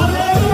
Hallelujah.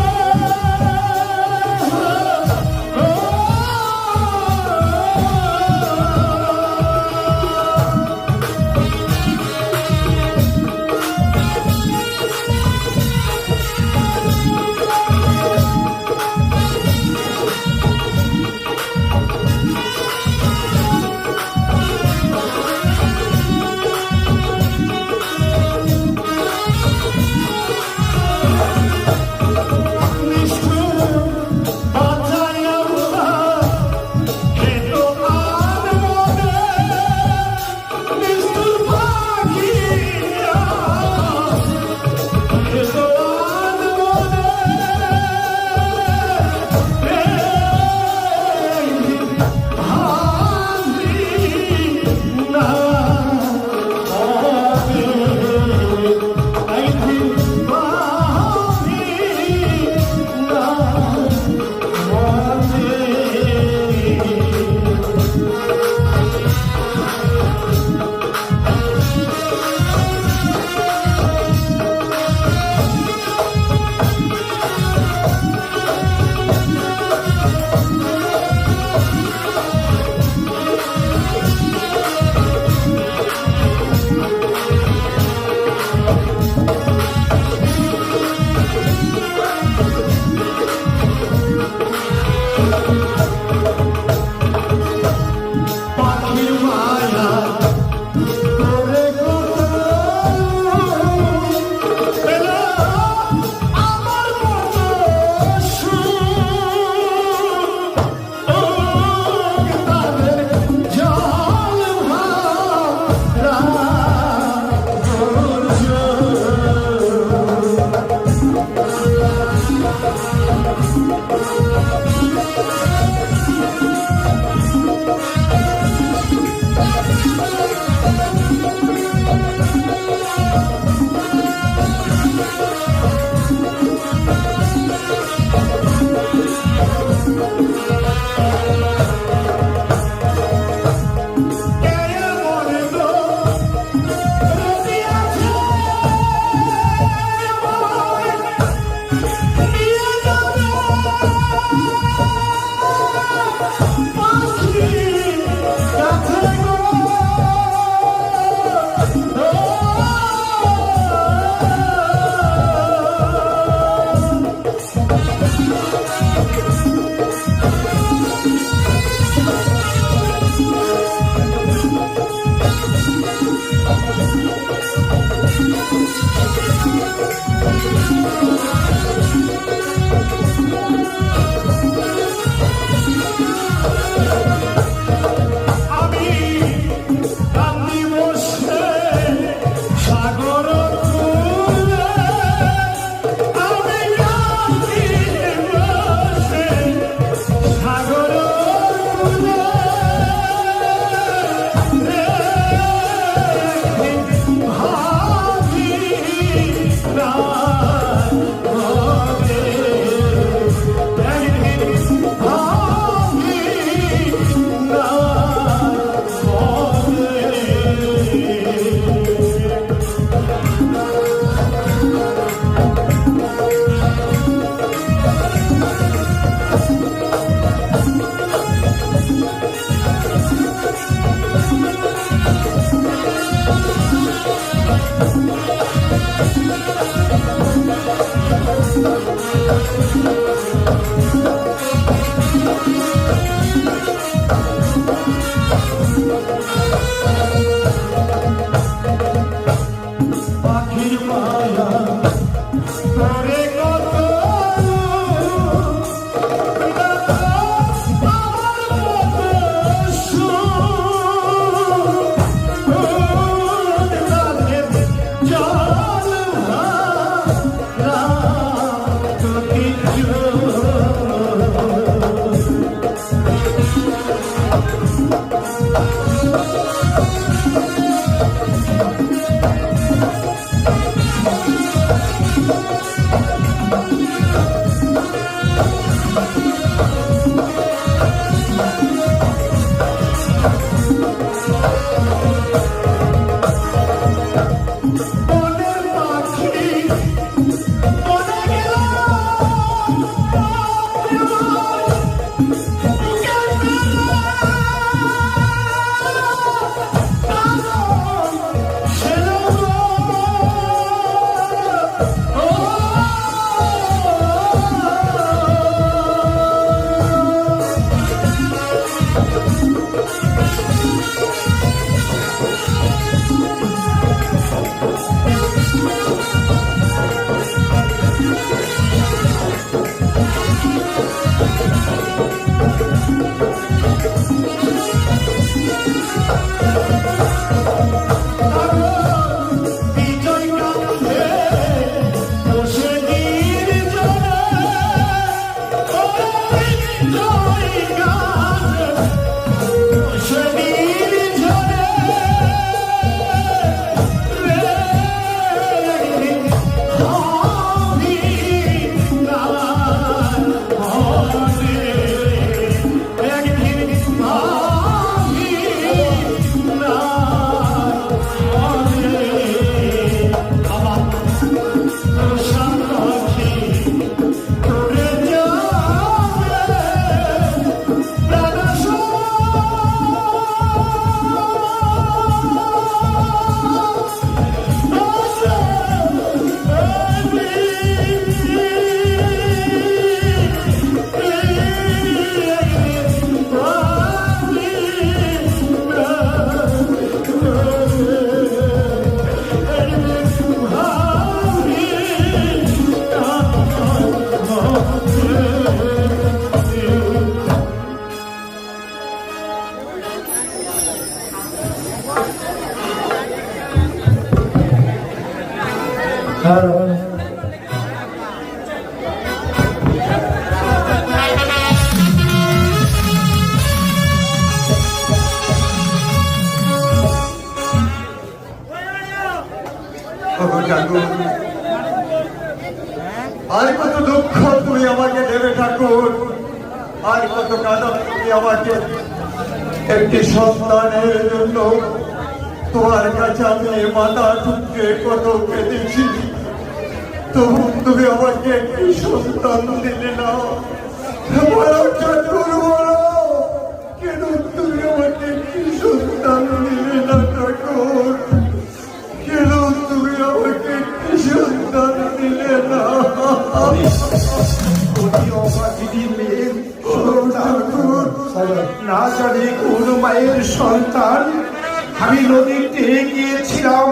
Música তোমার কাছে আমি মাথা ঠুকরে কত কেঁদেছি। তবু তুমি আমাকে একটি সন্তান দিলে না। বলো ঠাকুর বলো কেন তুমি আমাকে একটি সন্তান দিলে না ঠাকুর? কেন তুমি আমাকে একটি সন্তান দিলে না? না জানি কোন মায়ের সন্তান আমি নদীতে গিয়েছিলাম,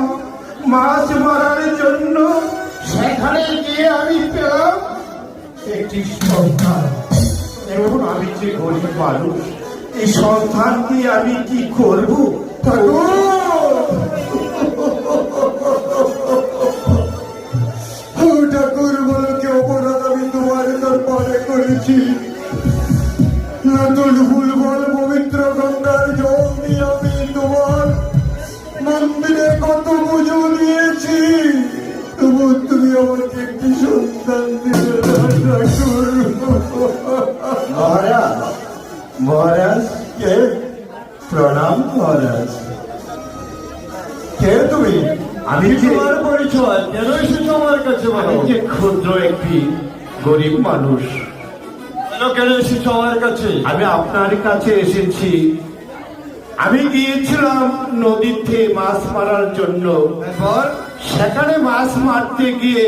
মাছ মারার জন্য। সেখানে গিয়ে আমি পেলাম একটি সন্তান। এবং আমি যে গরিব মানুষ, এই সন্তান দিয়ে আমি কি করব? ঠাকুর বলো কি অপরাধ আমি তোমার দরবারে করেছি। নতুন ফুল মহারাজ মহারাজ কে? প্রণাম মহারাজ। কে তুমি? আমি তোমার পরিচয়। কেন এসেছ আমার কাছে আমি যে ক্ষুদ্র একটি গরিব মানুষ। কেন কেন এসেছ আমার কাছে? আমি আপনার কাছে এসেছি। আমি গিয়েছিলাম নদীতে মাছ মারার জন্য। সেখানে মাছ মারতে গিয়ে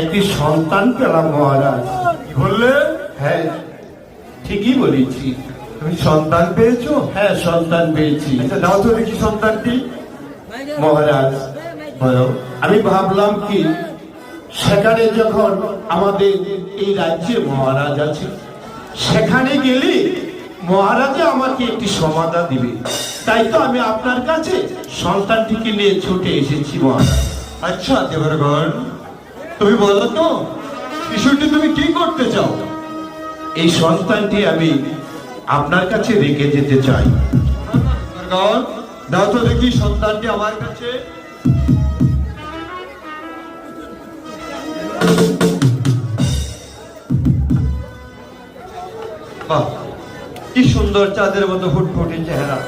একটি সন্তান পেলাম মহারাজ। বললে? হ্যাঁ ঠিকই বলেছি। তুমি সন্তান পেয়েছ? হ্যাঁ সন্তান পেয়েছি। আচ্ছা দাও তো দেখি সন্তানটি। মহারাজ বলো। আমি ভাবলাম কি সেখানে যখন আমাদের এই রাজ্যে মহারাজ আছে সেখানে গেলে মহারাজে আমাকে একটি সমাধা দিবে। তাই তো আমি আপনার কাছে সন্তানটিকে নিয়ে ছুটে এসেছি মহারাজ। আচ্ছা দেবরগণ তুমি বলো তো শিশুটি তুমি কি করতে চাও? এই সন্তানটি আমি আপনার কাছে রেখে যেতে চাই। দাও তো দেখি সন্তানটি আমার কাছে। বাহ কি সুন্দর চাঁদের মতো ফুটফুটে চেহারা।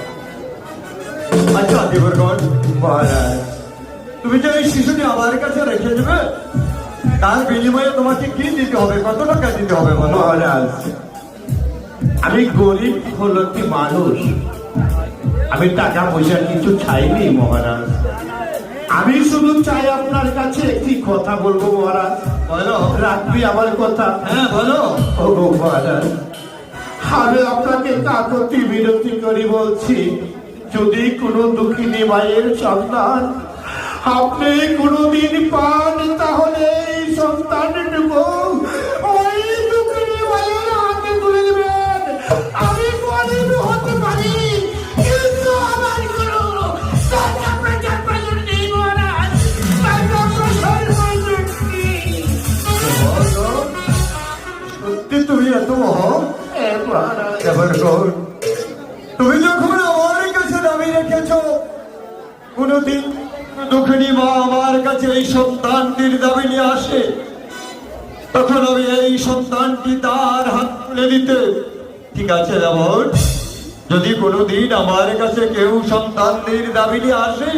আচ্ছা দেবরগণ মহারাজ তুমি যে এই শিশুটি আমার কাছে রেখে দেবে তার বিনিময়ে তোমাকে কি দিতে হবে? কত টাকা দিতে হবে মহারাজ আমি গরিব হলো একটি মানুষ। আমি টাকা পয়সা কিছু চাইনি মহারাজ। আমি শুধু চাই আপনার কাছে একটি কথা বলব মহারাজ। বলো। রাখবি আমার কথা? হ্যাঁ বলো। ও গো মহারাজ আমি আপনাকে কাকতি বিরতি করি বলছি যদি কোনো দুঃখিনী মায়ের সন্তান আপনি কোনোদিন পান তাহলে এই সন্তানটুকু। ওই দুঃখিনী মায়ের হাতে তুলে দেবেন। আমি গরিব হতে পারি কিন্তু আমার কোনো টাকা পয়সা প্রয়োজন নেই মহারাজ। টাকা পয়সার প্রয়োজন নেই সত্যি তুমি এত মহৎ? এবার তুমি যখন আমার কাছে দাবি রেখেছ কোনদিন কাছে এই সন্তানটির দাবি নিয়ে আসে, তখন আমি এই সন্তানটি তার হাত তুলে দিতে। ঠিক আছে যেমন যদি কোনোদিন আমার কাছে কেউ সন্তানটির দাবি নিয়ে আসে,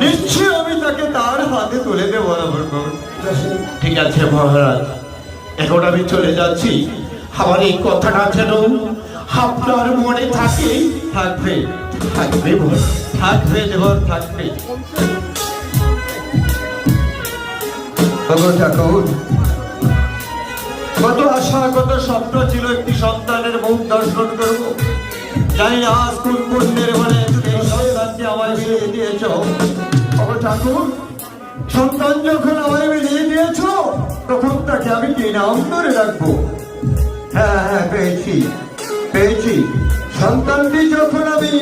নিশ্চয়ই আমি তাকে তার হাতে তুলে দেবো ঠিক আছে মহারাজ, এখন আমি চলে যাচ্ছি। আমার এই কথাটা যেন আপনার মনে থাকে। থাকবে থাকবে। থাকবে দেবর, থাকবে। ভগবান ঠাকুর কত আশা কত স্বপ্ন ছিল একটি সন্তানের মুখ দর্শন করব। জানি না আজ কোন পুণ্যের তুমি এই সন্তানটি আমায় মিলিয়ে দিয়েছ। ভগবান ঠাকুর সন্তান যখন আমায় মিলিয়ে দিয়েছ তখন তাকে আমি কি নাম ধরে রাখব। হ্যাঁ হ্যাঁ পেয়েছি পেয়েছি। সন্তানটি যখন আমি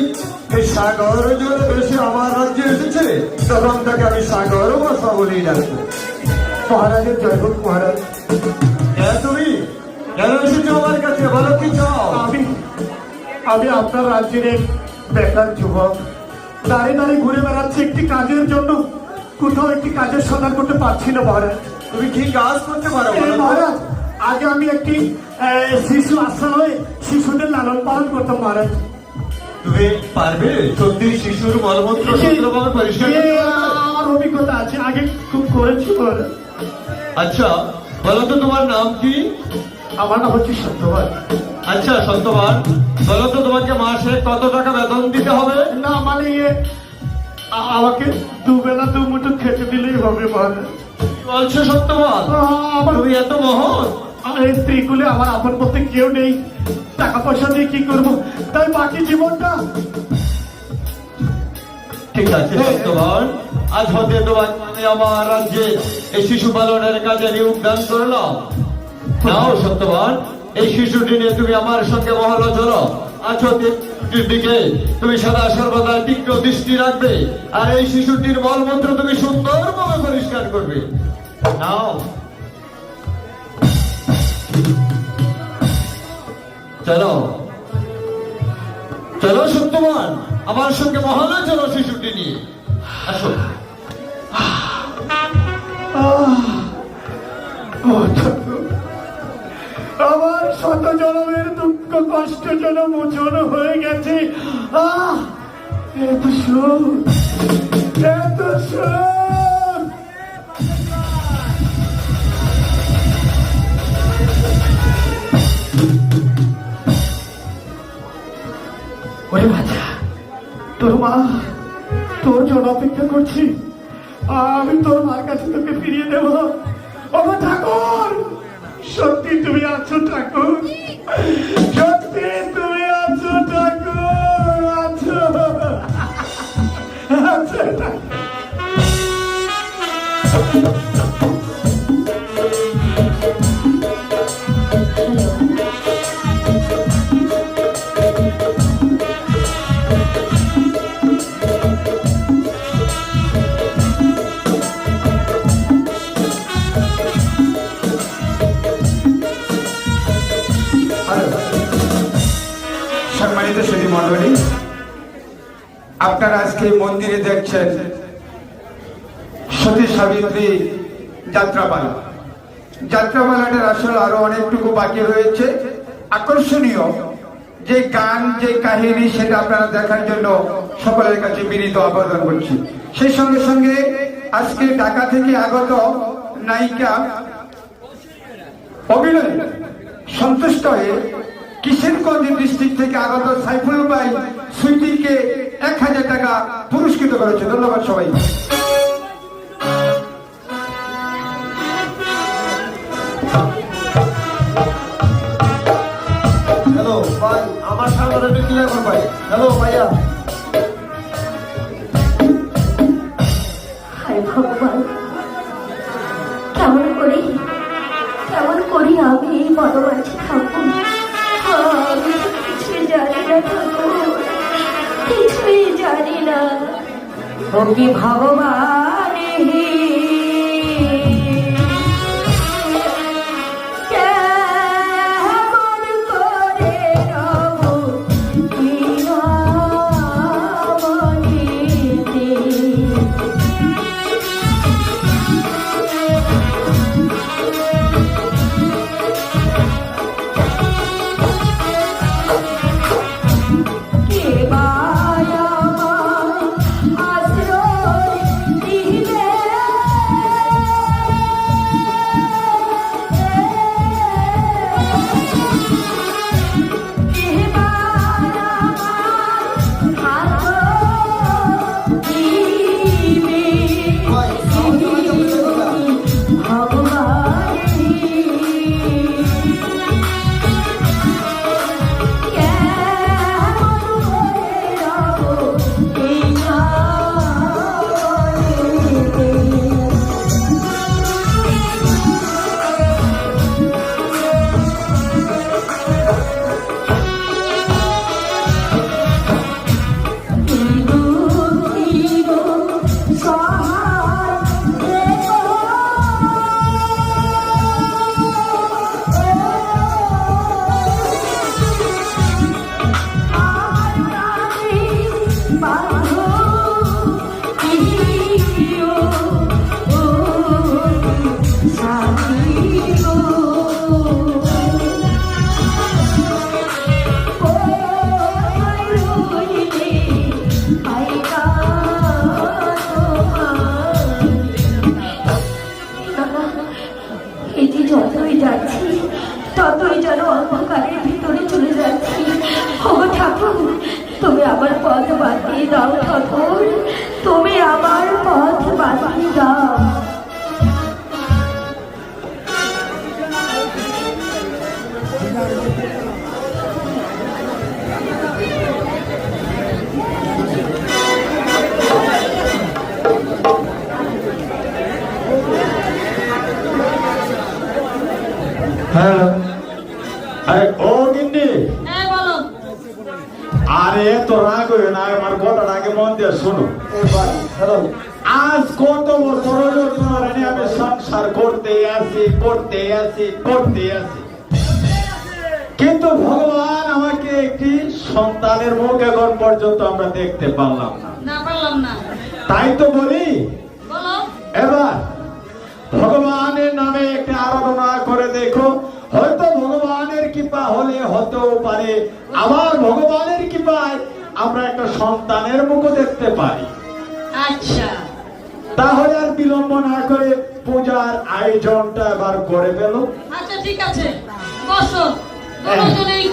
এই সাগর জলে বেশি আমার রাজ্যে এসেছে তখন তাকে আমি সাগর বসা বলেই ডাকবো। মহারাজের জয় হোক মহারাজ। হ্যাঁ তুমি? কেন এসেছ আমার কাছে? বলো কি চাও? আমি আমি আপনার রাজ্যের এক বেকার যুবক। দাঁড়িয়ে দাঁড়িয়ে ঘুরে বেড়াচ্ছি একটি কাজের জন্য। কোথাও একটি কাজের সন্ধান করতে পারছি না মহারাজ। তুমি কি কাজ করতে পারো এই মহারাজ আগে আমি একটি শিশু আশ্রমে শিশুদের লালন পালন করতাম মহারাজ। তুমি পারবে? সত্যি শিশুর মলমূত্র সুন্দরভাবে পরিষ্কার? আমার অভিজ্ঞতা আছে আগে খুব করেছি মহারাজ। আচ্ছা বলো তো তোমার নাম কি? আমার নাম হচ্ছে সত্যবান। আচ্ছা সত্যবান বলো তো তোমাকে মাসে কত টাকা বেতন দিতে হবে? না মানে আমাকে দুবেলা দু মুঠো খেতে দিলেই হবে মহারাজ বলছো সত্যবান? আমার তুমি এত মহৎ। আমার এই স্ত্রীকুলে আমার আপন বলতে কেউ নেই। টাকা পয়সা দিয়ে কি করব? তাই বাকি জীবনটা ঠিক আছে সত্যবান। আজ হতে তোমাকে আমি আমার রাজ্যে এই শিশু পালনের কাজে নিয়োগদান করলাম নাও, সত্যবান, এই শিশুটি নিয়ে তুমি আমার সঙ্গে মহল চলো আজ হতে দিকে তুমি সদা সর্বদা তীক্ষ্ণ দৃষ্টি রাখবে আর এই শিশুটির তুমি সুন্দরভাবে পরিষ্কার করবে। নাও। চলো। চলো, সত্যবান, আমার সঙ্গে মহলে চলো শিশুটি নিয়ে। আসো ঠাকুর, আমার শত জনমের দুঃখ কষ্ট যেন মোচন হয়ে গেছে। আহ এত তোর মা জন্য অপেক্ষা করছি। আমি তোর মার কাছে তোকে ফিরিয়ে দেব। ও ঠাকুর! সত্যি তুমি আছো ঠাকুর। আজকে মন্দিরে দেখছেন সতী সাবিত্রী যাত্রাপালা যাত্রাপালাটার আসলে আরও অনেকটুকু বাকি রয়েছে। আকর্ষণীয় যে গান, যে কাহিনী, সেটা আপনারা দেখার জন্য সকলের কাছে বিনীত আবেদন করছি। সেই সঙ্গে সঙ্গে আজকে ঢাকা থেকে আগত নায়িকা অভিনয় সন্তুষ্ট হয়ে কিশোরগঞ্জ ডিস্ট্রিক্ট থেকে আগত সাইফুল ভাই সুইটিকে এক হাজার টাকা পুরস্কৃত করেছে। ধন্যবাদ সবাই। হ্যালো কর ভাই। হ্যালো, ভাইয়া। কেমন করি? কেমন করি আমি এই মনোমাঝে ผมมีความรู้มาก এটি যতই যাচ্ছি, ততই যেন অন্ধকারের ভিতরে চলে যাচ্ছি। ও ঠাকুর, তুমি আমার পথ বাঁধিয়ে দাও ঠাকুর। তুমি আমার পথ বাঁধিয়ে দাও। হ্যালো ও গিন্নি। আরে তো রাগ হয়ে না আমার কথাটা আগে মন দিয়ে শোনো। আজ কত বছর ধরে আমি সংসার করতে আছি করতে আছি করতে আছি কিন্তু ভগবান আমাকে একটি সন্তানের মুখ এখন পর্যন্ত আমরা দেখতে পারলাম না। তাই তো বলি। এবার ভগবানের নামে একটা আরাধনা করে দেখো। হয়তো ভগবানের কৃপা হলে হতেও পারে। আবার ভগবানের কৃপায় আমরা একটা সন্তানের মুখ দেখতে পাই আচ্ছা। তাহলে আর বিলম্ব না করে পূজার আয়োজনটা এবার করে ফেলো। আচ্ছা ঠিক আছে। বসো। দুজনেই